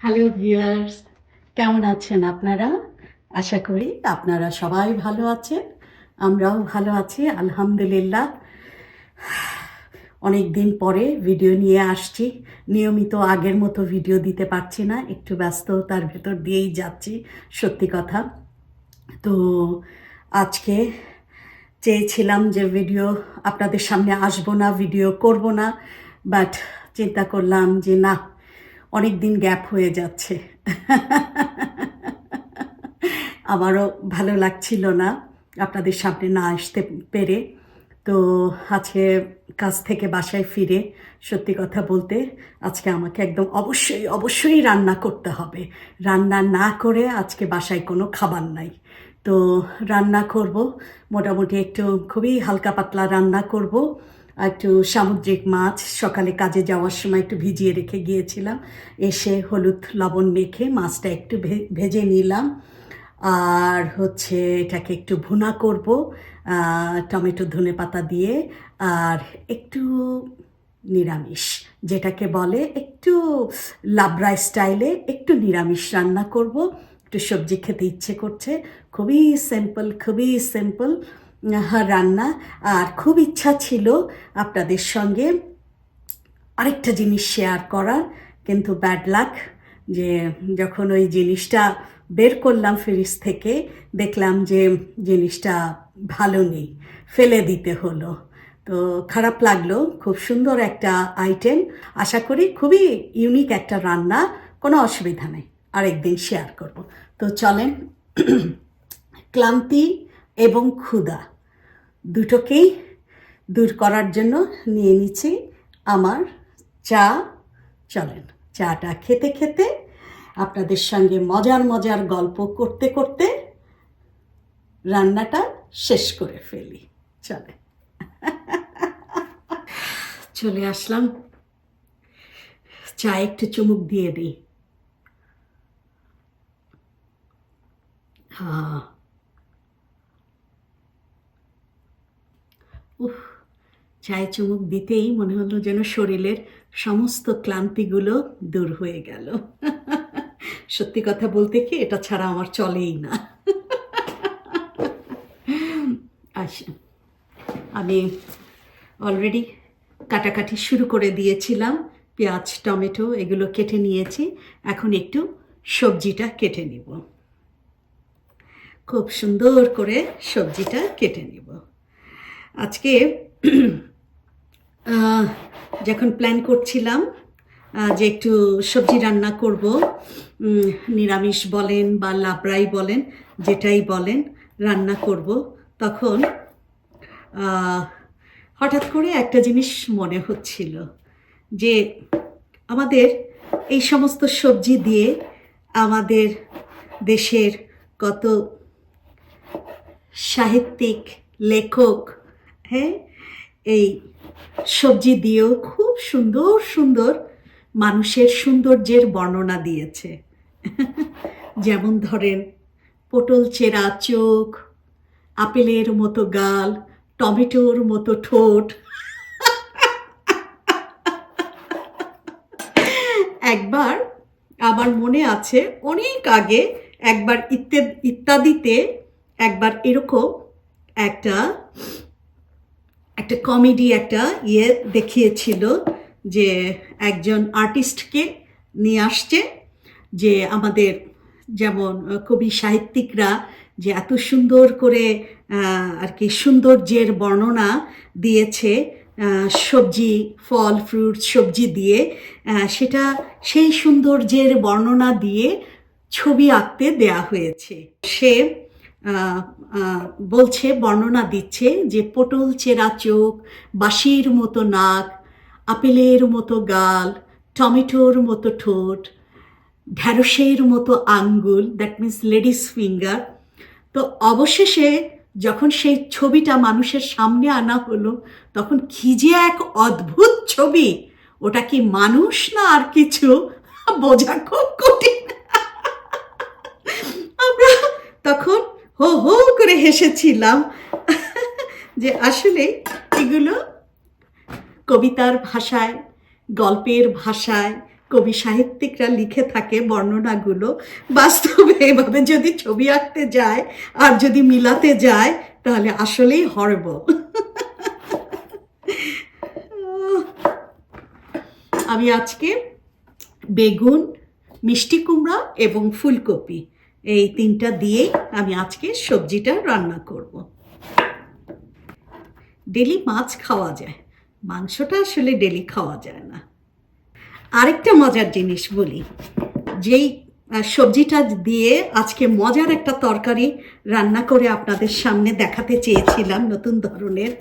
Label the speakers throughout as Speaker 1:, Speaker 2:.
Speaker 1: Hello viewers কেমন আছেন আপনারা? আশা করি আপনারা সবাই ভালো আছেন। আমরাও ভালো আছি, আলহামদুলিল্লাহ। অনেক দিন পরে ভিডিও নিয়ে আসছি। নিয়মিত আগের মতো ভিডিও দিতে পারছি না, একটু ব্যস্ততার ভেতর দিয়েই যাচ্ছি, সত্যি কথা। তো আজকে চেয়েছিলাম যে ভিডিও আপনাদের সামনে আসব না ভিডিও করব না বাট চিন্তা করলাম যে না অনেক দিন গ্যাপ হয়ে যাচ্ছে। আমারও ভালো লাগছিল না আপনাদের সামনে না আসতে পেরে। তো আজকে কাজ থেকে বাসায় ফিরে সত্যি কথা বলতে আজকে আমাকে একদম অবশ্যই অবশ্যই রান্না করতে হবে। রান্না না করে আজকে বাসায় কোনো খাবার নাই। তো রান্না করব, মোটামুটি একটু খুবই হালকা পাতলা রান্না করব। একটু সামুদ্রিক মাছ, সকালে কাজে যাওয়ার সময় একটু ভিজিয়ে রেখে গিয়েছিলাম। এসে হলুদ লবণ মেখে মাছটা একটু ভেজে নিলাম। আর হচ্ছে এটাকে একটু ভুনা করব টমেটো ধনে পাতা দিয়ে, আর একটু নিরামিষ, যেটাকে বলে একটু লাবড়া স্টাইলে একটু নিরামিষ রান্না করব। একটু সবজি খেতে ইচ্ছে করছে, খুবই সিম্পল খুবই সিম্পল। রান্না। আর খুব ইচ্ছা ছিল আপনাদের সঙ্গে আরেকটা জিনিস শেয়ার করার, কিন্তু ব্যাড লাক যে যখন ওই জিনিসটা বের করলাম ফ্রিজ থেকে, দেখলাম যে জিনিসটা ভালো নেই, ফেলে দিতে হলো। তো খারাপ লাগল, খুব সুন্দর একটা আইটেম আশা করি খুবই ইউনিক একটা রান্না, কোনো অসুবিধা নেই, আরেকদিন শেয়ার করব। তো চলেন, ক্লান্তি এবং ক্ষুধা। দুটোকেই দূর করার জন্য নিয়ে নিচ্ছি। আমার চা চলেন। চাটা খেতে খেতে আপনাদের সঙ্গে মজার মজার গল্প করতে করতে রান্নাটা শেষ করে ফেলি। চলে চলে আসলাম। চা একটু চুমুক দিয়ে দিই। হ্যাঁ। উফ, চায়ে চুমুক দিতেই মনে হলো যেন শরীরের সমস্ত ক্লান্তিগুলো দূর হয়ে গেল। সত্যি কথা বলতে কি, এটা ছাড়া আমার চলেই না। আচ্ছা আমি অলরেডি কাটাকাটি শুরু করে দিয়েছিলাম, পেঁয়াজ, টমেটো এগুলো কেটে নিয়েছি, এখন একটু সবজিটা কেটে নিব। খুব সুন্দর করে সবজিটা কেটে নিব। আজকে যখন প্ল্যান করছিলাম যে একটু সবজি রান্না করব নিরামিষ বলেন বা লাবড়াই বলেন, যেটাই বলেন, রান্না করব, তখন হঠাৎ করে একটা জিনিস মনে হচ্ছিল যে আমাদের এই সমস্ত সবজি দিয়ে আমাদের দেশের কত সাহিত্যিক, লেখক হ্যাঁ এই সবজি দিয়েও খুব সুন্দর সুন্দর মানুষের সৌন্দর্যের বর্ণনা দিয়েছে। যেমন ধরেন, পটল চেরা চোখ, আপেলের মতো গাল, টমেটোর মতো ঠোঁট। একবার আমার মনে আছে, অনেক আগে একবার ইত্যাদ- ইত্যাদিতে একবার এরকম একটা একটা কমেডি একটা ইয়ে দেখিয়েছিল যে একজন আর্টিস্টকে নিয়ে আসছে যে আমাদের যেমন কবি সাহিত্যিকরা যে এত সুন্দর করে আর কি সৌন্দর্যের বর্ণনা দিয়েছে সবজি, ফল, ফ্রুট, সবজি দিয়ে সেটা সেই সৌন্দর্যের বর্ণনা দিয়ে ছবি আঁকতে দেয়া হয়েছে। সে বলছে, বর্ণনা দিচ্ছে যে পটল, চেরা চোখ, বাঁশির মতো নাক, আপেলের মতো গাল, টমেটোর মতো ঠোঁট, ঢ্যাঁড়সের মতো আঙ্গুল দ্যাট মিন্স লেডিস ফিঙ্গার তো অবশেষে যখন সেই ছবিটা মানুষের সামনে আনা হলো, তখন কি যে এক অদ্ভুত ছবি! ওটা কি মানুষ না আর কিছু? বোঝা খুব কঠিন। আমরা তখন হো হো করে হেসেছিলাম। যে আসলে এগুলো কবিতার ভাষায়, গল্পের ভাষায়, কবি সাহিত্যিকরা লিখে থাকে বর্ণনাগুলো। বাস্তবে এভাবে যদি ছবি আঁকতে যায় আর যদি মিলাতে যায়, তাহলে আসলেই হরবল আমি আজকে বেগুন, মিষ্টি কুমড়া এবং ফুলকপি এই তিনটা দিয়েই আমি আজকে সবজিটা রান্না করব। ডেলি মাছ খাওয়া যায়, মাংসটা আসলে ডেলি খাওয়া যায় না। আরেকটা মজার জিনিস বলি, যেই সবজিটা দিয়ে আজকে মজার একটা তরকারি রান্না করে আপনাদের সামনে দেখাতে চেয়েছিলাম নতুন ধরনের,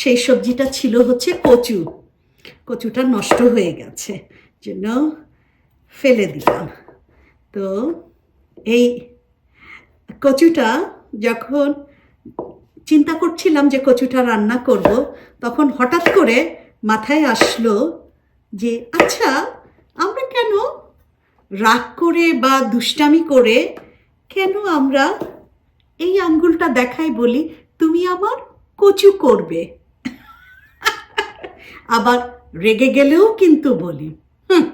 Speaker 1: সেই সবজিটা ছিল হচ্ছে কচু। কচুটা নষ্ট হয়ে গেছে, জন্য ফেলে দিলাম। তো এই কচুটা যখন চিন্তা করছিলাম যে কচুটা রান্না করব, তখন হঠাৎ করে মাথায় আসলো যে আচ্ছা আমরা কেন রাগ করে বা দুষ্টামি করে কেন আমরা এই আঙ্গুলটা দেখাই বলি, তুমি আমার কচু করবে? আবার রেগে গেলেও কিন্তু বলি, হুম,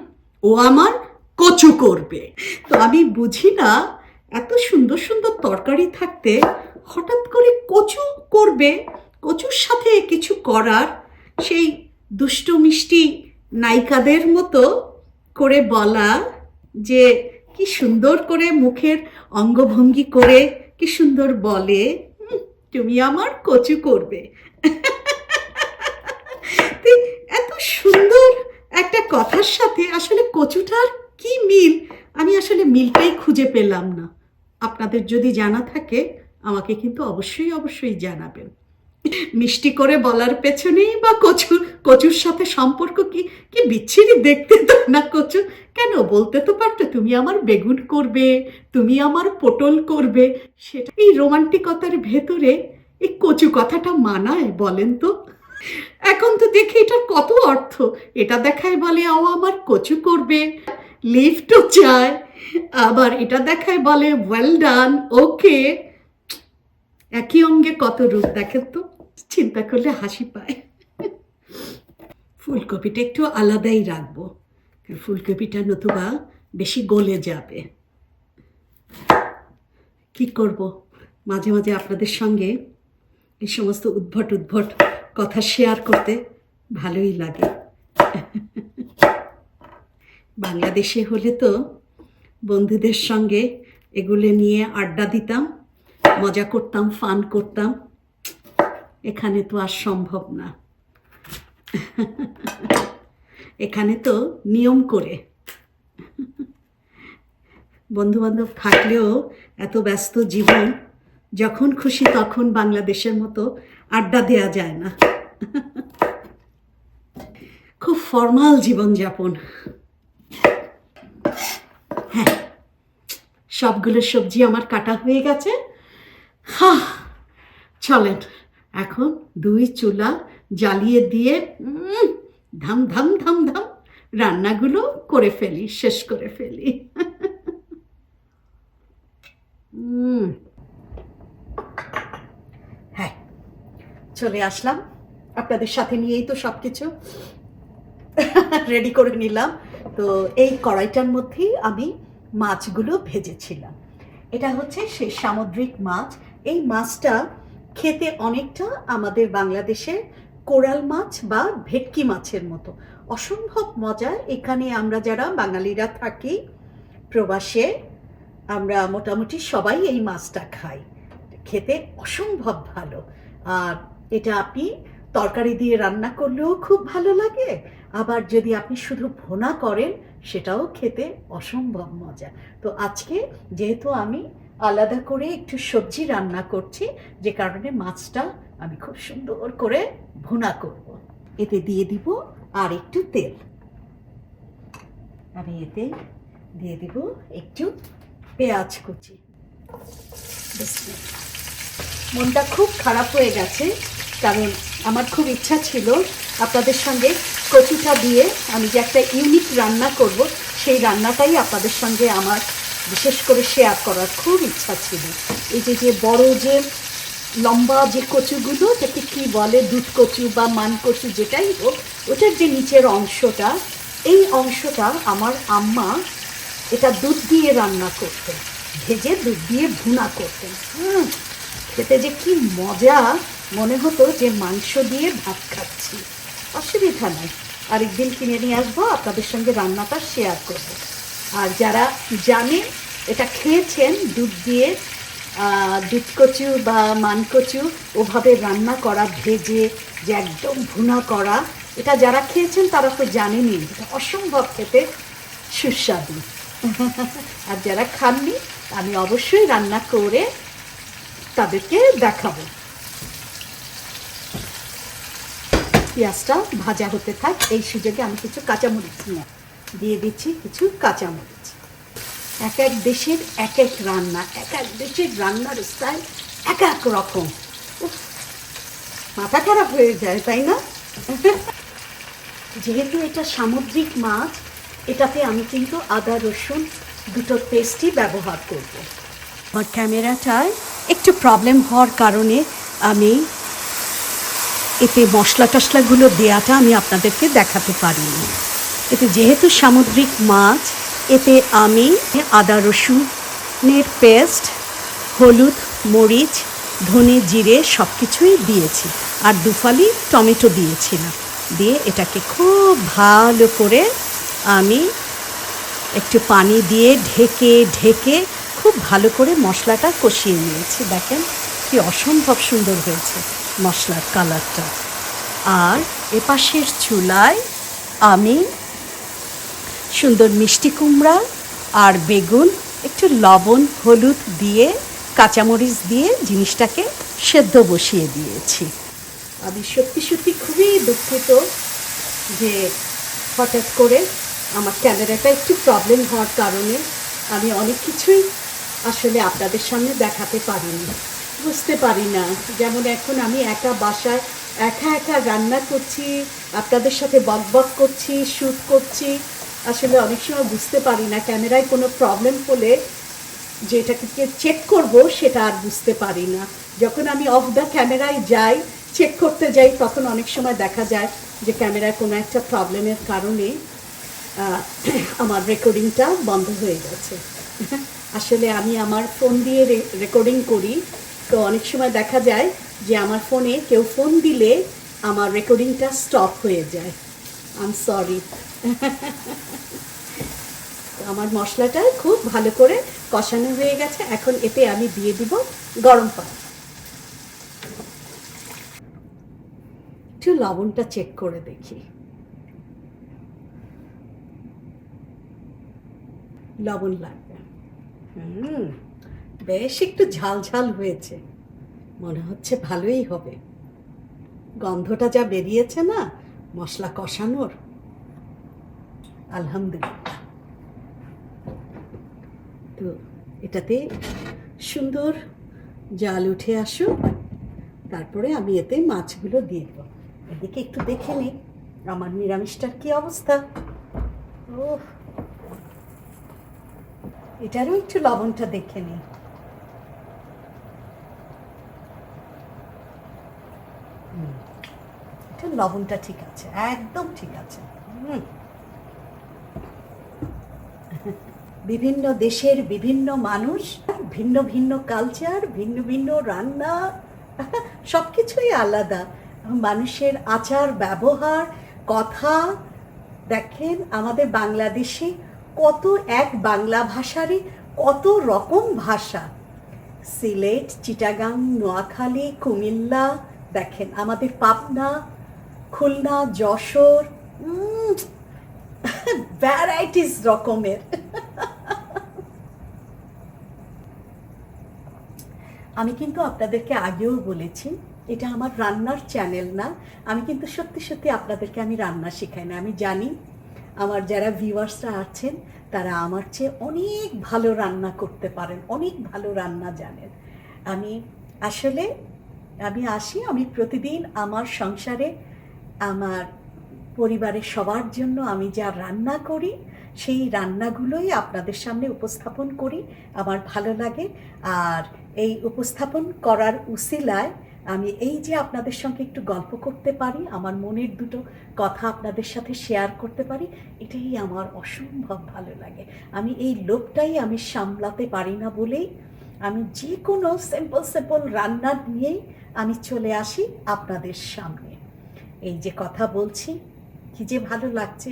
Speaker 1: ও আমার কচু করবে। তো আমি বুঝি না, এত সুন্দর সুন্দর তরকারি থাকতে হঠাৎ করে কচু করবে, কচুর সাথে কিছু করার সেই দুষ্ট মিষ্টি নায়িকাদের মতো করে বলা যে কি সুন্দর করে মুখের অঙ্গভঙ্গি করে, কি সুন্দর বলে তুমি আমার কচু করবে। এত সুন্দর একটা কথার সাথে আসলে কচুটার কি মিল? আমি আসলে মিলটাই খুঁজে পেলাম না। আপনাদের যদি জানা থাকে, আমাকে কিন্তু অবশ্যই অবশ্যই জানাবেন। মিষ্টি করে বলার পেছনেই বা কচু, কচুর সাথে সম্পর্ক কি? কি বিচ্ছিরি দেখতে তো না কচু? কেন? বলতে তো পারতো তুমি আমার বেগুন করবে, তুমি আমার পটল করবে। সেটা এই রোমান্টিকতার ভেতরে এই কচু কথাটা মানায় বলেন তো? এখন তো দেখি এটা কত অর্থ। এটা দেখায় বলে ও আমার কচু করবে। লিফটও চায় আবার এটা দেখায় বলে ওয়েল ডান ওকে একই অঙ্গে কত রূপ দেখেন তো, চিন্তা করলে হাসি পায়। ফুলকপিটা একটু আলাদাই রাখব ফুলকপিটা নতুবা বেশি গলে যাবে। কি করব? মাঝে মাঝে আপনাদের সঙ্গে এই সমস্ত উদ্ভট উদ্ভট কথা শেয়ার করতে ভালোই লাগে। বাংলাদেশে হলে তো বন্ধুদের সঙ্গে এগুলো নিয়ে আড্ডা দিতাম, মজা করতাম, ফান করতাম। এখানে তো আর সম্ভব না। এখানে তো নিয়ম করে। বন্ধু বান্ধব থাকলেও এত ব্যস্ত জীবন, যখন খুশি তখন বাংলাদেশের মতো আড্ডা দেয়া যায় না। খুব ফর্মাল জীবনযাপন হ্যাঁ সবগুলো সবজি আমার কাটা হয়ে গেছে। হা চলেন, এখন দুই চুলা জ্বালিয়ে দিয়ে ধাম ধাম ধাম ধাম রান্নাগুলো করে ফেলি, শেষ করে ফেলি। হ্যাঁ চলে আসলাম। আপনাদের সাথে নিয়েই তো সব কিছু রেডি করে নিলাম। তো এই কড়াইটার মধ্যেই আমি মাছগুলো ভেজেছিলাম। এটা হচ্ছে সেই সামুদ্রিক মাছ। এই মাছটা খেতে অনেকটা আমাদের বাংলাদেশের কোরাল মাছ বা ভেটকি মাছের মতো। অসম্ভব মজা। এখানে আমরা যারা বাঙালিরা থাকি, প্রবাসে, আমরা মোটামুটি সবাই এই মাছটা খাই। খেতে অসম্ভব ভালো। আর এটা আপনি তরকারি দিয়ে রান্না করলেও খুব ভালো লাগে। আবার যদি আপনি শুধু ভোনা করেন সেটাও খেতে অসম্ভব মজা। তো আজকে যেহেতু আমি আলাদা করে একটু সবজি রান্না করছি, যে কারণে মাছটা আমি খুব সুন্দর করে ভুনা করব। এতে দিয়ে দিব আর একটু তেল। আমি এতে দিয়ে দিব একটু পেঁয়াজ কুচি। মনটা খুব খারাপ হয়ে গেছে। কারণ আমার খুব ইচ্ছা ছিল আপনাদের সঙ্গে কচুটা দিয়ে আমি যে একটা ইউনিক রান্না করব সেই রান্নাটাই আপনাদের সঙ্গে আমার বিশেষ করে শেয়ার করার খুব ইচ্ছা ছিল। এই যে যে বড় যে লম্বা যে কচুগুলো যাকে কি বলে দুধ কচু বা মান কচু যেটাই হোক ওটার যে নিচের অংশটা এই অংশটা আমার আম্মা এটা দুধ দিয়ে রান্না করতেন ভেজে দুধ দিয়ে ভুনা করতেন। হুম, খেতে যে কি মজা! মনে হতো যে মাংস দিয়ে ভাত খাচ্ছি। অসুবিধা নাই। আরেকদিন কিনে নিয়ে আসব, আপনাদের সঙ্গে রান্নাটা শেয়ার করব। আর যারা জানেন এটা খেয়েছেন, দুধ দিয়ে দুধ কচু বা মানকচু ওভাবে রান্না করা, ভেজে, যে একদম ভুনা করা, এটা যারা খেয়েছেন তারা তো জানেনই, এটা অসম্ভব খেতে সুস্বাদু। আর যারা খাননি, আমি অবশ্যই রান্না করে তাদেরকে দেখাবো। পেঁয়াজটা ভাজা হতে থাক, এই সুযোগে আমি কিছু কাঁচামরিচ নিয়ে দিয়ে দিচ্ছি, কিছু কাঁচামরিচ। এক এক দেশের এক এক রান্না, এক এক দেশের রান্নার স্টাইল এক এক রকম। মাথা খারাপ হয়ে যায়, তাই না? যেহেতু এটা সামুদ্রিক মাছ, এটাতে আমি কিন্তু আদা, রসুন দুটো পেস্টই ব্যবহার করব। আমার ক্যামেরাটায় একটু প্রবলেম হওয়ার কারণে আমি এতে মশলা টশলাগুলো দেওয়াটা আমি আপনাদেরকে দেখাতে পারিনি এতে যেহেতু সামুদ্রিক মাছ, এতে আমি আদা রসুনের পেস্ট, হলুদ, মরিচ, ধনে জিরে সব কিছুই দিয়েছি আর দুফালি টমেটো দিয়েছিলাম। দিয়ে এটাকে খুব ভালো করে আমি একটু পানি দিয়ে ঢেকে ঢেকে খুব ভালো করে মশলাটা কষিয়ে নিয়েছি। দেখেন কি অসম্ভব সুন্দর হয়েছে। মশলার কালারটা। আর এপাশের চুলায় আমি সুন্দর মিষ্টি কুমড়া আর বেগুন, একটু লবণ, হলুদ দিয়ে, কাঁচামরিচ দিয়ে জিনিসটাকে সেদ্ধ বসিয়ে দিয়েছি। আমি সত্যি সত্যি খুবই দুঃখিত যে হঠাৎ করে আমার ক্যামেরাটা একটু প্রবলেম হওয়ার কারণে আমি অনেক কিছুই আসলে আপনাদের সামনে দেখাতে পারিনি। বুঝতে পারি না। যেমন এখন আমি একা বাসায় একা একা রান্না করছি, আপনাদের সাথে বক বক করছি শ্যুট করছি, আসলে অনেক সময় বুঝতে পারি না। ক্যামেরায় কোনো প্রবলেম হলে যে এটাকে চেক করব, সেটা আর বুঝতে পারি না। যখন আমি অফ দ্য ক্যামেরায় যাই চেক করতে যাই, তখন অনেক সময় দেখা যায় যে ক্যামেরায় কোনো একটা প্রবলেমের কারণে আমার রেকর্ডিংটা বন্ধ হয়ে গেছে। আসলে আমি আমার ফোন দিয়ে রেকর্ডিং করি। তো অনেক সময় দেখা যায় যে আমার ফোনে কেউ ফোন দিলে আমার রেকর্ডিংটা স্টপ হয়ে যায়। আই এম সরি আমার মশলাটা খুব ভালো করে কষানো হয়ে গেছে। এখন এতে আমি দিয়ে দিব গরম পানি। একটু লবণটা চেক করে দেখি। লবণ লাগবে। হুম। বেশ একটু ঝাল ঝাল হয়েছে। মনে হচ্ছে ভালোই হবে। গন্ধটা যা বেরিয়েছে না, মশলা কষানোর। আলহামদুলিল্লাহ। তো এটাতে সুন্দর জাল উঠে আসুক। তারপরে আমি এতে মাছগুলো দিয়ে দেবো। এদিকে একটু দেখে নিই, আমার নিরামিষটার কি অবস্থা। ও এটারও একটু লবণটা দেখে নিই হুম, এটা লবণটা ঠিক আছে, একদম ঠিক আছে। বিভিন্ন দেশের বিভিন্ন মানুষ, ভিন্ন ভিন্ন কালচার ভিন্ন ভিন্ন রান্না সব কিছুই আলাদা। মানুষের আচার, ব্যবহার, কথা, দেখেন আমাদের বাংলাদেশে কত এক বাংলা ভাষারই কত রকম ভাষা। সিলেট, চিটাগাং, নোয়াখালী, কুমিল্লা, দেখেন আমাদের পাবনা খুলনা, যশোর ভ্যারাইটিস রকমের। আমি কিন্তু আপনাদেরকে আগেও বলেছি, এটা আমার রান্নার চ্যানেল না। আমি কিন্তু সত্যি সত্যি আপনাদেরকে আমি রান্না শেখাই না। আমি জানি আমার যারা ভিউয়ার্সরা আছেন, তারা আমার চেয়ে অনেক ভালো রান্না করতে পারেন, অনেক ভালো রান্না জানেন। আমি আসলে, আমি আসি, আমি প্রতিদিন আমার সংসারে আমার পরিবারের সবার জন্য আমি যা রান্না করি, সেই রান্নাগুলোই আপনাদের সামনে উপস্থাপন করি। আমার ভালো লাগে। আর এই উপস্থাপন করার উসিলায় আমি এই যে আপনাদের সঙ্গে একটু গল্প করতে পারি, আমার মনের দুটো কথা আপনাদের সাথে শেয়ার করতে পারি, এটাই আমার অসম্ভব ভালো লাগে। আমি এই লোকটাই আমি সামলাতে পারি না বলেই আমি যে কোনো সিম্পল সিম্পল রান্না নিয়েই আমি চলে আসি আপনাদের সামনে। এই যে কথা বলছি, কি যে ভালো লাগছে,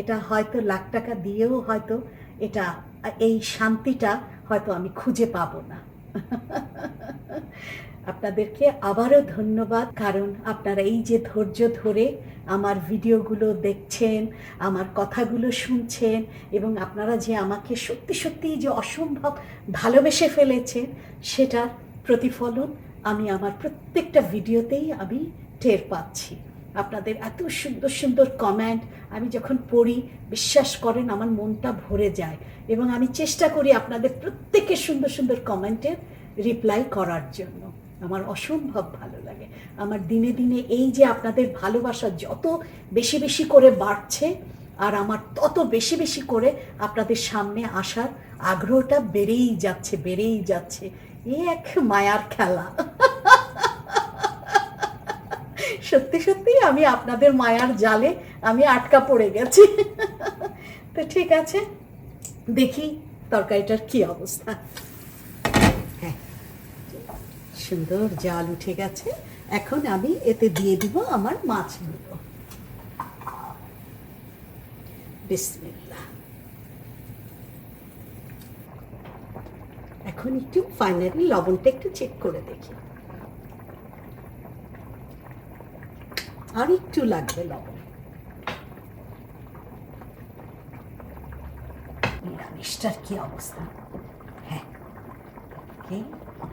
Speaker 1: এটা হয়তো লাখ টাকা দিয়েও হয়তো এটা, এই শান্তিটা হয়তো আমি খুঁজে পাবো না। আপনাদেরকে আবারও ধন্যবাদ, কারণ আপনারা এই যে ধৈর্য ধরে আমার ভিডিওগুলো দেখছেন, আমার কথাগুলো শুনছেন, এবং আপনারা যে আমাকে সত্যি সত্যিই যে অসম্ভব ভালোবেসে ফেলেছেন, সেটার প্রতিফলন আমি আমার প্রত্যেকটা ভিডিওতেই আমি টের পাচ্ছি। আপনাদের এত সুন্দর সুন্দর কমেন্ট আমি যখন পড়ি, বিশ্বাস করেন আমার মনটা ভরে যায়। এবং আমি চেষ্টা করি আপনাদের প্রত্যেকের সুন্দর সুন্দর কমেন্টের রিপ্লাই করার জন্য। আমার অসম্ভব ভালো লাগে। আমার দিনে দিনে এই যে আপনাদের ভালোবাসা যত বেশি বেশি করে বাড়ছে, আর আমার তত বেশি বেশি করে আপনাদের সামনে আসার আগ্রহটা বেড়েই যাচ্ছে বেড়েই যাচ্ছে। এ এক মায়ার খেলা। সত্যি সত্যি আমি আপনাদের মায়ার জালে আমি আটকা পড়ে গেছি। তো ঠিক আছে, দেখি তরকারিটার কি অবস্থা। হ্যাঁ সুন্দর জাল উঠে গেছে, এখন আমি এতে দিয়ে দিব আমার মাছগুলো। বিসমিল্লাহ। এখন একটু ফাইনালি লবণটা একটু চেক করে দেখি। আর একটু লাগবে লবণ। নিরামিষটার কি অবস্থা? হ্যাঁ।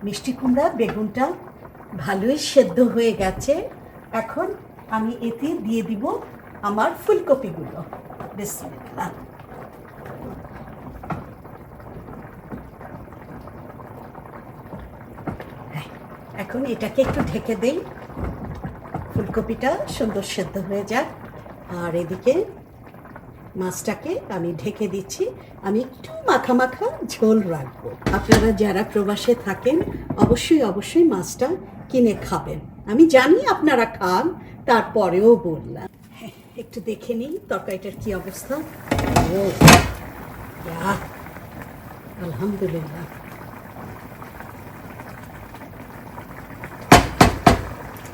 Speaker 1: মিষ্টি কুমড়া বেগুনটা ভালোই সেদ্ধ হয়ে গেছে। এখন আমি এতে দিয়ে দিব আমার ফুলকপিগুলো। বিসমিল্লাহ। হ্যাঁ, এখন এটাকে একটু ঢেকে দেই। ফুলকপিটা সুন্দর সেদ্ধ হয়ে যাক। আর এদিকে মাছটাকে আমি ঢেকে দিচ্ছি। আমি একটু মাখা মাখা ঝোল রাখব। আপনারা যারা প্রবাসে থাকেন, অবশ্যই অবশ্যই মাছটা কিনে খাবেন। আমি জানি আপনারা খান, তারপরেও বললাম। একটু দেখে নিই তরকারিটার কি অবস্থা। আলহামদুলিল্লাহ।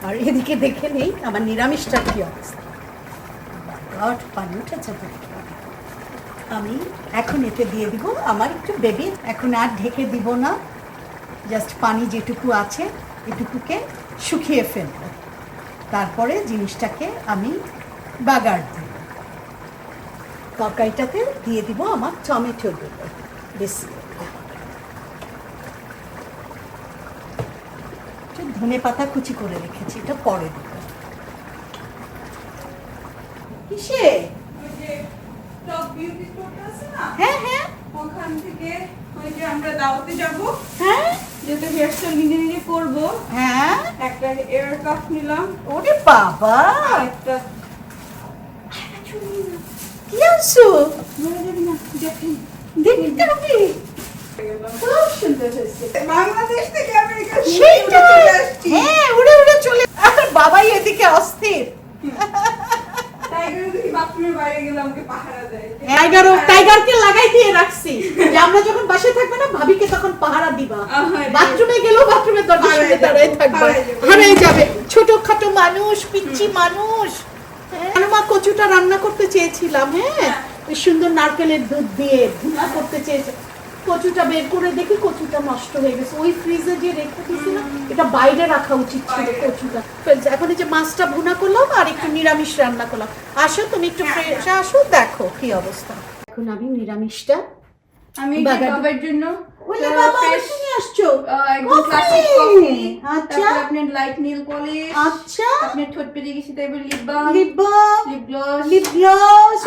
Speaker 1: আর এদিকে দেখে নেই, আমার নিরামিষটার কি অবস্থা? গড পানি উঠেছে আমি এখন এতে দিয়ে দিব, আমার একটু বেবি, এখন আর ঢেকে দিব না। জাস্ট পানি যেটুকু আছে, এটুকুকে শুকিয়ে ফেলব। তারপরে জিনিসটাকে আমি বাগার দেব। তরকারিটাতে দিয়ে দিব আমার টমেটোগুলো বেশি। ধনে পাতা কুচি করে রেখেছি এটা পরে দেব। কিসে? হ্যাঁ হ্যাঁ।
Speaker 2: ওখান থেকে ওই যে আমরা দাওয়াতে যাব।
Speaker 1: হ্যাঁ।
Speaker 2: যেটা হেয়ার স্টাইল নিজে নিজে করব
Speaker 1: হ্যাঁ।
Speaker 2: একটা এয়ার কাপ নিলাম।
Speaker 1: ওরে বাবা!
Speaker 2: একটা
Speaker 1: কি আনছো?
Speaker 2: যাবি না দেখি।
Speaker 1: দেখতে হবে
Speaker 2: বাংলাদেশ থেকে আমেরিকা
Speaker 1: সেইটা
Speaker 2: চলে আসছি
Speaker 1: হ্যাঁ উড়ে উড়ে চলে আর বাবাই এদিকে অস্থির
Speaker 2: টাইগার দেখি বাথরুমের বাইরে গেলে আমাকে পাহারা দেয়
Speaker 1: টাইগার টাইগারকে লাগাই দিয়ে রাখছি। যে আমরা যখন বাসে থাকব না ভাবিকে তখন পাহারা দিবা। বাথরুমে গেলেও বাথরুমের দরজা শুনে
Speaker 2: যাবে,
Speaker 1: থাকবা। হারাই যাবে। ছোটখাটো মানুষ পিচ্ছি মানুষ। হ্যাঁ। মা কচুটা রান্না করতে চেয়েছিলাম হ্যাঁ? সুন্দর নারকেলের দুধ দিয়ে ভুনা করতে চেয়েছে। কচুটা বের করে দেখি কচুটা নষ্ট হয়ে গেছে। ওই ফ্রিজে যে রেখে দিয়েছিলাম এটা বাইরে রাখা উচিত ছিল কচুটা। এখন এই যে মাছটা ভুনা করলাম আর একটু নিরামিষ রান্না করলাম। আসো তুমি একটু ফ্রেশ আসো দেখো কি অবস্থা। এখন আমি নিরামিষটা
Speaker 2: আমি বাবার জন্য
Speaker 1: ওলে বাবা তুমি আসছো?
Speaker 2: একদম
Speaker 1: কফি!
Speaker 2: ক্লাসিক কফি
Speaker 1: আচ্ছা।
Speaker 2: আপনার লাইট নেল পলিশ
Speaker 1: আচ্ছা।
Speaker 2: আপনার ঠোঁট পেরিয়ে গেছে lip balm
Speaker 1: lip balm
Speaker 2: lip gloss
Speaker 1: lip gloss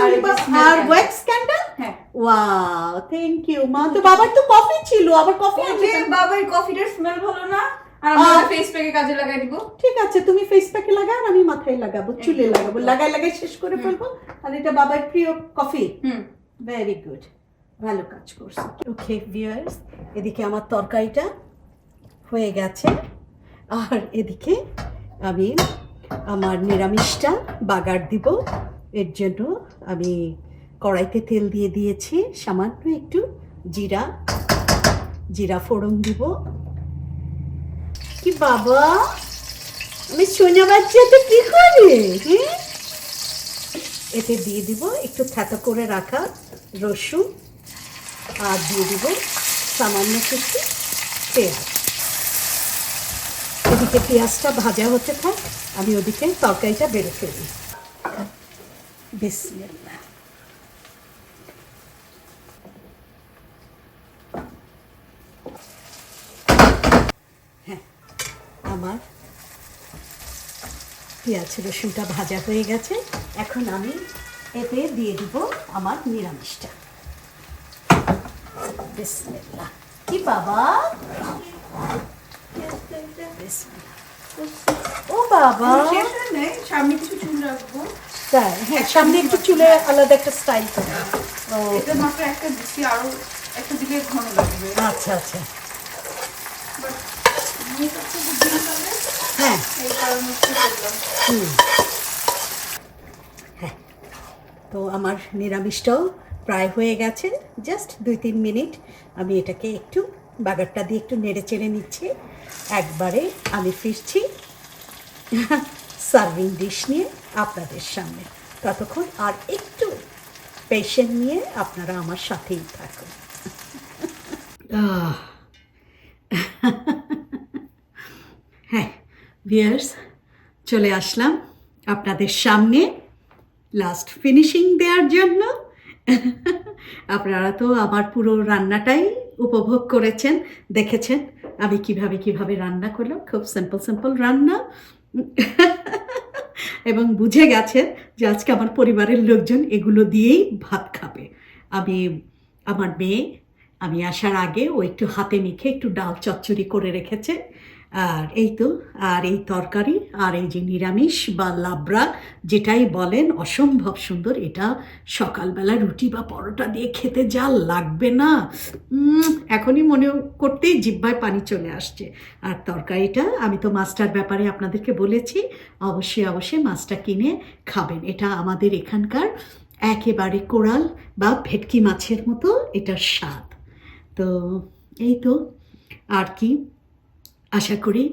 Speaker 2: আর।
Speaker 1: ওয়্যাক্স ক্যান্ডেল
Speaker 2: হ্যাঁ।
Speaker 1: ওয়াও থ্যাংক ইউ মা। তো বাবার তো কফি ছিল আবার কফি আছে?
Speaker 2: বাবার কফিটার স্মেল ভালো না আর। আমরা ফেস প্যাকে কাজে লাগাই দিব।
Speaker 1: ঠিক আছে তুমি ফেস প্যাকে লাগাও আর আমি মাথায় লাগাবো চুলে লাগাবো। লাগাই লাগাই শেষ করে ফেলব। আর এটা বাবার প্রিয় কফি
Speaker 2: হুম।
Speaker 1: ভেরি গুড ভালো কাজ করছ। ওকে ভিউয়ার্স এদিকে আমার তরকারিটা হয়ে গেছে। আর এদিকে আমি আমার নিরামিষটা বাগার দিব। এর জন্য আমি কড়াইতে তেল দিয়ে দিয়েছি। সামান্য একটু জিরা জিরা ফোড়ন দিব। কি বাবা! আমি সোনা বাচ্চাতে কি করে? এতে দিয়ে দিব একটু থেতো করে রাখা রসুন। আর দিয়ে দিব সামান্য কিছু পেঁয়াজ। এদিকে পেঁয়াজটা ভাজা হতে থাক, আমি ওদিকে তরকারিটা বেড়ে ফেলি। বিসমিল্লাহ। হ্যাঁ আমার পেঁয়াজ রসুনটা ভাজা হয়ে গেছে। এখন আমি এতে দিয়ে দিব আমার নিরামিষটা। বিসমিল্লাহ কি বাবা ও বাবা
Speaker 2: সামনে কিছু চুল রাখব
Speaker 1: তাই হ্যাঁ সামনে একটু চুলে আলাদা একটা স্টাইল করে
Speaker 2: এটা মাত্র একটা দিচ্ছি আরও একটা দিলে ঘন লাগবে
Speaker 1: আচ্ছা আচ্ছা হ্যাঁ
Speaker 2: এই কারণে
Speaker 1: হুম হ্যাঁ তো আমার নিরামিষটাও প্রায় হয়ে গেছে। জাস্ট দুই তিন মিনিট। আমি এটাকে একটু বাগারটা দিয়ে একটু নেড়ে চেড়ে নিচ্ছি। একবারে আমি ফিরছি সার্ভিং ডিশ নিয়ে আপনাদের সামনে। ততক্ষণ আর একটু পেশেন্ট নিয়ে আপনারা আমার সাথেই থাকুন। হ্যাঁ ভিয়ার্স চলে আসলাম আপনাদের সামনে লাস্ট ফিনিশিং দেওয়ার জন্য। আপনারা তো আমার পুরো রান্নাটাই উপভোগ করেছেন, দেখেছেন। আমি কীভাবে কীভাবে রান্না করলাম, খুব সিম্পল সিম্পল রান্না। এবং বুঝে গেছেন যে আজকে আমার পরিবারের লোকজন এগুলো দিয়েই ভাত খাবে। আমি, আমার মেয়ে, আমি আসার আগে ও একটু হাতে মেখে একটু ডাল চচ্চড়ি করে রেখেছে। আর এই তো, আর এই তরকারি, আর এই যে নিরামিষ বা লাবড়া, যেটাই বলেন, অসম্ভব সুন্দর। এটা সকালবেলা রুটি বা পরোটা দিয়ে খেতে যা লাগবে না। এখনই মনে করতেই জিব্বায় পানি চলে আসছে। আর তরকারিটা আমি তো মাছটার ব্যাপারে আপনাদেরকে বলেছি, অবশ্যই অবশ্যই মাছটা কিনে খাবেন। এটা আমাদের এখানকার একেবারে কোরাল বা ভেটকি মাছের মতো এটার স্বাদ। তো, এই তো, আর কি? আশা করি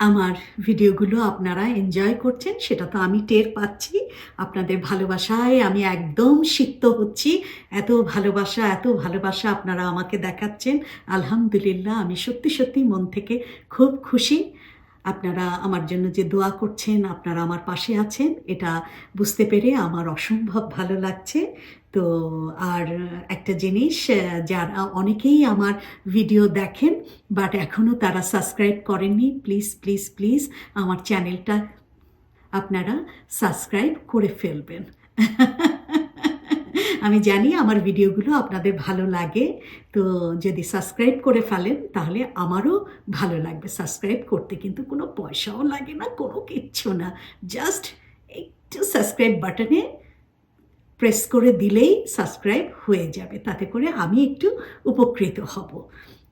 Speaker 1: আমার ভিডিওগুলো আপনারা এনজয় করছেন, সেটা তো আমি টের পাচ্ছি। আপনাদের ভালোবাসায় আমি একদম সিক্ত হচ্ছি। এত ভালোবাসা এত ভালোবাসা আপনারা আমাকে দেখাচ্ছেন। আলহামদুলিল্লাহ, আমি সত্যি সত্যি মন থেকে খুব খুশি। আপনারা আমার জন্য যে দোয়া করছেন, আপনারা আমার পাশে আছেন, এটা বুঝতে পেরে আমার অসম্ভব ভালো লাগছে। তো আর একটা জিনিস যারা অনেকেই আমার ভিডিও দেখেন বাট এখনও তারা সাবস্ক্রাইব করেননি প্লিজ প্লিজ প্লিজ আমার চ্যানেলটা আপনারা সাবস্ক্রাইব করে ফেলবেন। আমি জানি আমার ভিডিওগুলো আপনাদের ভালো লাগে, তো যদি সাবস্ক্রাইব করে ফেলেন তাহলে আমারও ভালো লাগবে। সাবস্ক্রাইব করতে কিন্তু কোনো পয়সাও লাগে না, কোনো কিচ্ছু না। জাস্ট একটু সাবস্ক্রাইব বাটনে প্রেস করে দিলেই সাবস্ক্রাইব হয়ে যাবে। তাতে করে আমি একটু উপকৃত হব।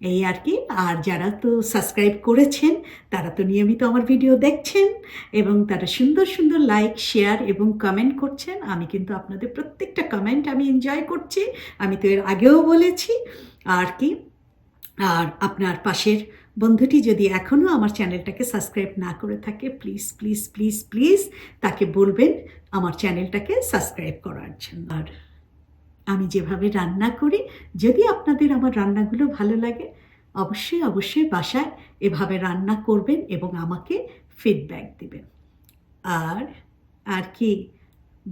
Speaker 1: এই আর কি। আর যারা তো সাবস্ক্রাইব করেছেন, তারা তো নিয়মিত আমার ভিডিও দেখছেন এবং তারা সুন্দর সুন্দর লাইক শেয়ার এবং কমেন্ট করছেন। আমি কিন্তু আপনাদের প্রত্যেকটা কমেন্ট আমি এনজয় করছি। আমি তো এর আগেও বলেছি। আর কি? আর আপনার পাশের বন্ধুটি যদি এখনও আমার চ্যানেলটাকে সাবস্ক্রাইব না করে থাকে প্লিজ প্লিজ প্লিজ প্লিজ তাকে বলবেন আমার চ্যানেলটাকে সাবস্ক্রাইব করার জন্য। আর আমি যেভাবে রান্না করি, যদি আপনাদের আমার রান্নাগুলো ভালো লাগে, অবশ্যই অবশ্যই বাসায় এভাবে রান্না করবেন এবং আমাকে ফিডব্যাক দিবেন। আর আর কি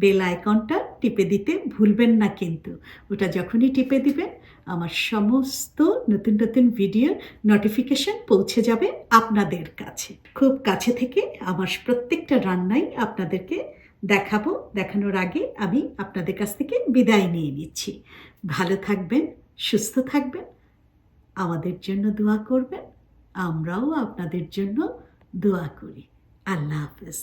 Speaker 1: বেল আইকনটা টিপে দিতে ভুলবেন না কিন্তু। ওটা যখনই টিপে দিবেন, আমার সমস্ত নতুন নতুন ভিডিওর নোটিফিকেশন পৌঁছে যাবে আপনাদের কাছে। খুব কাছে থেকে আমার প্রত্যেকটা রান্নাই আপনাদেরকে দেখাবো। দেখানোর আগে আমি আপনাদের কাছ থেকে বিদায় নিয়ে নিচ্ছি। ভালো থাকবেন, সুস্থ থাকবেন, আমাদের জন্য দোয়া করবেন, আমরাও আপনাদের জন্য দোয়া করি। আল্লাহ হাফেজ।